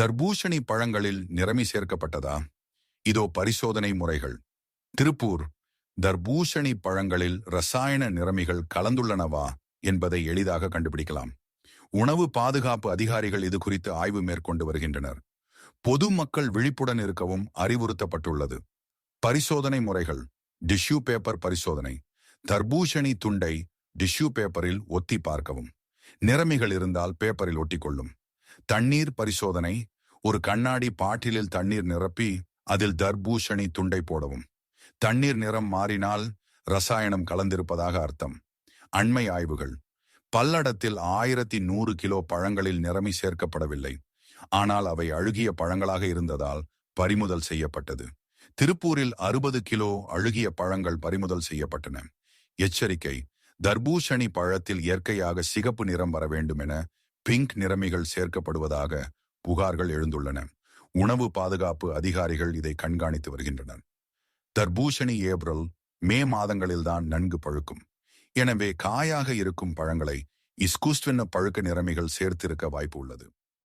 தர்பூசணி பழங்களில் நிறமி சேர்க்கப்பட்டதா? இதோ பரிசோதனை முறைகள். திருப்பூர் தர்பூசணி பழங்களில் ரசாயன நிறமிகள் கலந்துள்ளனவா? என்பதை எளிதாக கண்டுபிடிக்கலாம். உணவு பாதுகாப்பு அதிகாரிகள் இது குறித்து ஆய்வு மேற்கொண்டு வருகின்றனர். பொதுமக்கள் விழிப்புடன் இருக்கவும் அறிவுறுத்தப்பட்டுள்ளது. பரிசோதனை முறைகள். டிஷ்யூ பேப்பர் பரிசோதனை. தர்பூசணி துண்டை டிஷ்யூ பேப்பரில் ஒத்தி பார்க்கவும். நிறமிகள் இருந்தால் பேப்பரில் ஒட்டிக்கொள்ளும். தண்ணீர் பரிசோதனை. ஒரு கண்ணாடி பாட்டிலில் தண்ணீர் நிரப்பி அதில் தர்பூஷணி துண்டை போடவும். தண்ணீர் நிறம் மாறினால் ரசாயனம் கலந்திருப்பதாக அர்த்தம். அண்மை ஆய்வுகள். பல்லடத்தில் ஆயிரத்தி நூறு கிலோ பழங்களில் நிறமி சேர்க்கப்படவில்லை. ஆனால் அவை அழுகிய பழங்களாக இருந்ததால் பறிமுதல் செய்யப்பட்டது. திருப்பூரில் அறுபது கிலோ அழுகிய பழங்கள் பறிமுதல் செய்யப்பட்டன. எச்சரிக்கை. தர்பூஷணி பழத்தில் இயற்கையாக சிகப்பு நிறம் வர வேண்டும் என பிங்க் நிறமிகள் சேர்க்கப்படுவதாக புகார்கள் எழுந்துள்ளன. உணவு பாதுகாப்பு அதிகாரிகள் இதை கண்காணித்து வருகின்றனர். தர்பூஷணி ஏப்ரல் மே மாதங்களில்தான் நன்கு பழுக்கும். எனவே காயாக இருக்கும் பழங்களை இஸ்குஸ்வென்ன பழுக்க நிறமிகள் சேர்த்திருக்க வாய்ப்பு உள்ளது.